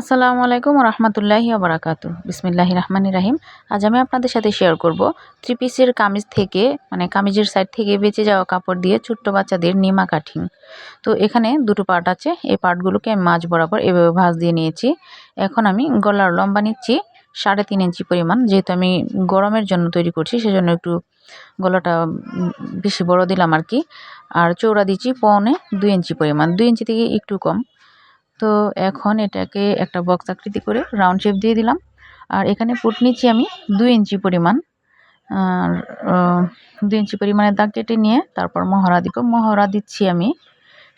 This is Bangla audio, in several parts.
আসসালামু আলাইকুম রহমতুল্লাহি আবরাকাতু বিসমিল্লাহি রহমানি রাহিম। আজ আমি আপনাদের সাথে শেয়ার করব থ্রি পিসের কামিজ থেকে মানে কামিজের সাইড থেকে বেঁচে যাওয়া কাপড় দিয়ে ছোট্ট বাচ্চাদের নিমা কাঠিং তো এখানে দুটো পার্ট আছে। এই পার্টগুলোকে আমি মাঝ বরাবর এভাবে ভাঁজ দিয়ে নিয়েছি। এখন আমি গলার লম্বা নিচ্ছি, সাড়ে তিন ইঞ্চি পরিমাণ। যেহেতু আমি গরমের জন্য তৈরি করছি, সেজন্য একটু গলাটা বেশি বড় দিলাম আর কি। আর চৌড়া দিচ্ছি পৌনে দুই ইঞ্চি পরিমাণ। দুই ইঞ্চি থেকে একটু কম। তো এখন এটাকে একটা বক্স আকৃতি করে রাউন্ড শেপ দিয়ে দিলাম। আর এখানে ফুট নিচ্ছি আমি দুই ইঞ্চি পরিমাণ। দুই ইঞ্চি পরিমাণের দাগ কেটে নিয়ে তারপর মহড়া দিব। মহড়া দিচ্ছি আমি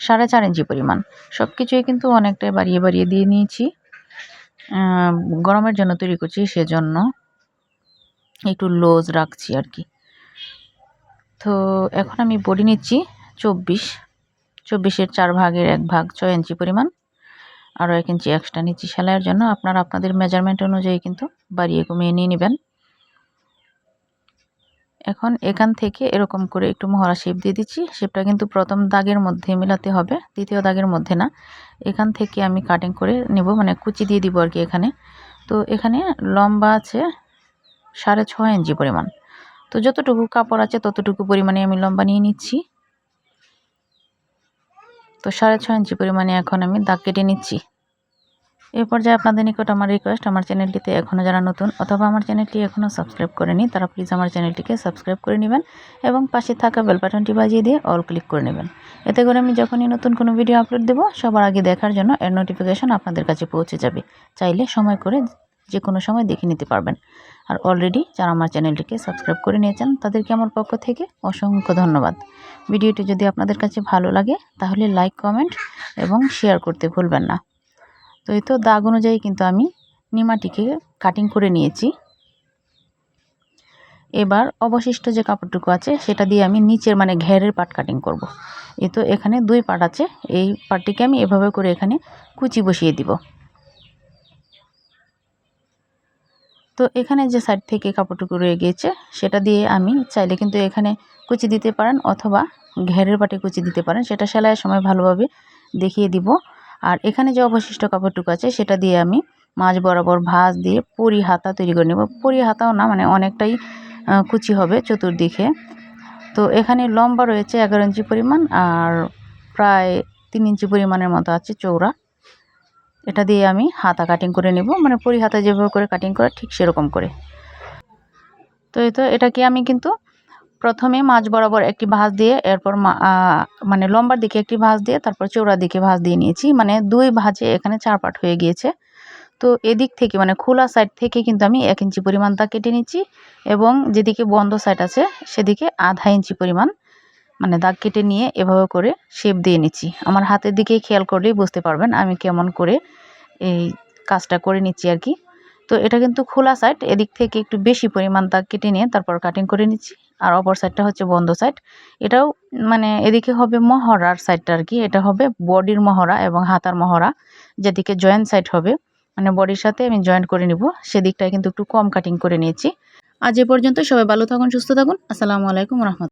সাড়ে চার ইঞ্চি পরিমাণ। সব কিছুই কিন্তু অনেকটাই বাড়িয়ে বাড়িয়ে দিয়ে নিয়েছি। গরমের জন্য তৈরি করছি সেজন্য একটু লোজ রাখছি আর কি। তো এখন আমি বডি নিচ্ছি চব্বিশ। চব্বিশের চার ভাগের এক ভাগ ছয় ইঞ্চি পরিমাণ। আরও এক ইঞ্চি এক্সট্রা নিচ্ছি সেলাইয়ের জন্য আপনারা আপনাদের মেজারমেন্ট অনুযায়ী কিন্তু বাড়িয়ে কমিয়ে নিয়ে নেবেন। এখন এখান থেকে এরকম করে একটু মহড়া শেপ দিয়ে দিচ্ছি। শেপটা কিন্তু প্রথম দাগের মধ্যে মিলাতে হবে, দ্বিতীয় দাগের মধ্যে না। এখান থেকে আমি কাটিং করে নেব মানে কুচি দিয়ে দিব আর কি এখানে। তো এখানে লম্বা আছে সাড়ে ছয় ইঞ্চি পরিমাণ। তো যতটুকু কাপড় আছে ততটুকু পরিমাণে আমি লম্বা নিয়ে নিচ্ছি। তো সাড়ে ছয় ইঞ্চি পরিমাণে এখন আমি দাগ কেটে নিচ্ছি। এ পর্যায়ে আপনাদের নিকট আমার রিকোয়েস্ট আমার চ্যানেলটিতে এখনও যারা নতুন অথবা আমার চ্যানেলটি এখনও সাবস্ক্রাইব করেনি, তারা প্লিজ আমার চ্যানেলটিকে সাবস্ক্রাইব করে নেবেন এবং পাশে থাকা বেল বাটনটি বাজিয়ে দিয়ে অল ক্লিক করে নেবেন। এতে করে আমি যখনই নতুন কোনো ভিডিও আপলোড দেবো, সবার আগে দেখার জন্য এর নোটিফিকেশন আপনাদের কাছে পৌঁছে যাবে। চাইলে সময় করে যে কোনো সময় দেখে নিতে পারবেন। আর অলরেডি যারা আমার চ্যানেলটিকে সাবস্ক্রাইব করে নিয়েছেন, তাদেরকে আমার পক্ষ থেকে অসংখ্য ধন্যবাদ। ভিডিওটি যদি আপনাদের কাছে ভালো লাগে, তাহলে লাইক কমেন্ট এবং শেয়ার করতে ভুলবেন না। তো এই তো দাগ অনুযায়ী কিন্তু আমি নিমাটিকে কাটিং করে নিয়েছি। এবার অবশিষ্ট যে কাপড়টুকু আছে, সেটা দিয়ে আমি নিচের মানে ঘেরের পাট কাটিং করব। এ তো এখানে দুই পাট আছে, এই পাটটিকে আমি এভাবে করে এখানে কুচি বসিয়ে দিব। তো এখানে যে সাইড থেকে কাপড়টুকু রয়ে গিয়েছে, সেটা দিয়ে আমি চাইলে কিন্তু এখানে কুচি দিতে পারেন অথবা ঘেরের পাটে কুচি দিতে পারেন। সেটা সেলাইয়ের সময় ভালোভাবে দেখিয়ে দিব। আর এখানে যে অবশিষ্ট কাপড়টুকু আছে, সেটা দিয়ে আমি মাছ বরাবর ভাঁজ দিয়ে পরি হাতা তৈরি করে নেব। পরি হাতাও না মানে অনেকটাই কুচি হবে চতুর্দিকে। তো এখানে লম্বা রয়েছে এগারো ইঞ্চি পরিমাণ আর প্রায় তিন ইঞ্চি পরিমাণের মতো আছে চৌড়া এটা দিয়ে আমি হাতা কাটিং করে নেব। মানে পরি হাতা যেভাবে করে কাটিং করে, ঠিক সেরকম করে। তো এই তো, এটাকে আমি কিন্তু প্রথমে মাছ বরাবর একটি ভাঁজ দিয়ে, এরপর মানে লম্বার দিকে একটি ভাঁজ দিয়ে, তারপর চৌড়ার দিকে ভাঁজ দিয়ে নিয়েছি। মানে দুই ভাঁজে এখানে চার পাট হয়ে গিয়েছে। তো এদিক থেকে মানে খোলা সাইড থেকে কিন্তু আমি এক ইঞ্চি পরিমাণ তা কেটে নিচ্ছি এবং যেদিকে বন্ধ সাইড আছে, সেদিকে আধা ইঞ্চি পরিমাণ মানে দাগ কেটে নিয়ে এভাবে করে শেপ দিয়ে নিচ্ছি। আমার হাতের দিকে খেয়াল করলেই বুঝতে পারবেন আমি কেমন করে এই কাজটা করে নিচ্ছি আর কি। তো এটা কিন্তু খোলা সাইড এদিক থেকে একটু বেশি পরিমাণ দাগ কেটে নিয়ে তারপর কাটিং করে নিচ্ছি। আর অপর সাইডটা হচ্ছে বন্ধ সাইড এটাও মানে এদিকে হবে মহড়ার সাইডটা আর কি। এটা হবে বডির মহড়া এবং হাতার মহড়া, যেদিকে জয়েন্ট সাইড হবে মানে বডির সাথে আমি জয়েন্ট করে নিব। সেদিকটায় কিন্তু একটু কম কাটিং করে নিয়েছি। আজ এ পর্যন্ত সবাই ভালো থাকুন, সুস্থ থাকুন। আসসালামু আলাইকুম রহমত